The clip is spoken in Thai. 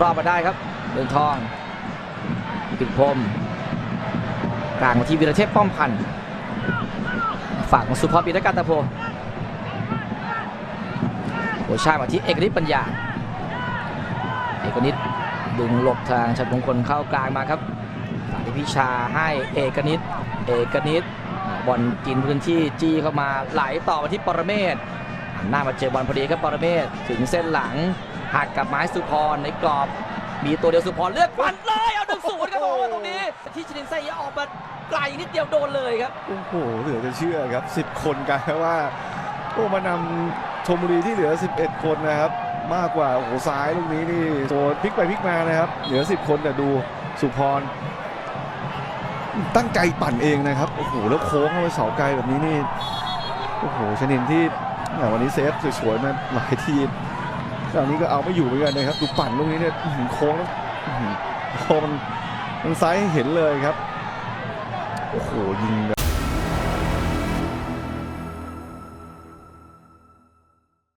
รอบมาได้ครับเดือนทองปิดพรมกลางมาที่วีรเทพป้อมพันธ์ฝากมาสุภพรปินการตะโพโอชามาที่เอกฤทธิ์ปัญญา เอกนิตดึงหลบทางชัดมงคลเข้ากลางมาครับสาธิพิชาให้เอกนิตเอกนิตบอลกินพื้นที่จี้เข้ามาไหลต่อมาที่ปรเมศ หันหน้ามาเจอบอลพอดีครับปรเมศถึงเส้นหลังหักกับไม้สุพรในกรอบ มีตัวเดียวสุพรเลือกฟันเลยเอาหนึ่งศูนย์ครับโอ้ตรงนี้ที่ชินินไซยะออกมาไกลนิดเดียวโดนเลยครับโอ้โหเหลือจะเชื่อครับ 10 คนกลายเป็นว่าโอ้มานำชมบุรีที่เหลือ 11 คนนะครับ มากกว่าโอ้โหซ้ายลูกนี้นี่โดนพลิกไปพลิกมานะครับเหลือ 10 คนแต่ดูสุพรตั้งใจปั่นเองนะครับ โอ้โห แล้วโค้งเข้าไปเสาไกลแบบนี้นี่ โอ้โหชนินที่ วันนี้เซฟสวยๆมาหลายทีคราวนี้ก็เอาไม่อยู่เหมือนกันนะครับดูปั่นลูกนี้เนี่ยโค้งแล้วโค้งมันมันซ้ายให้เห็นเลยครับ โอ้โหยิง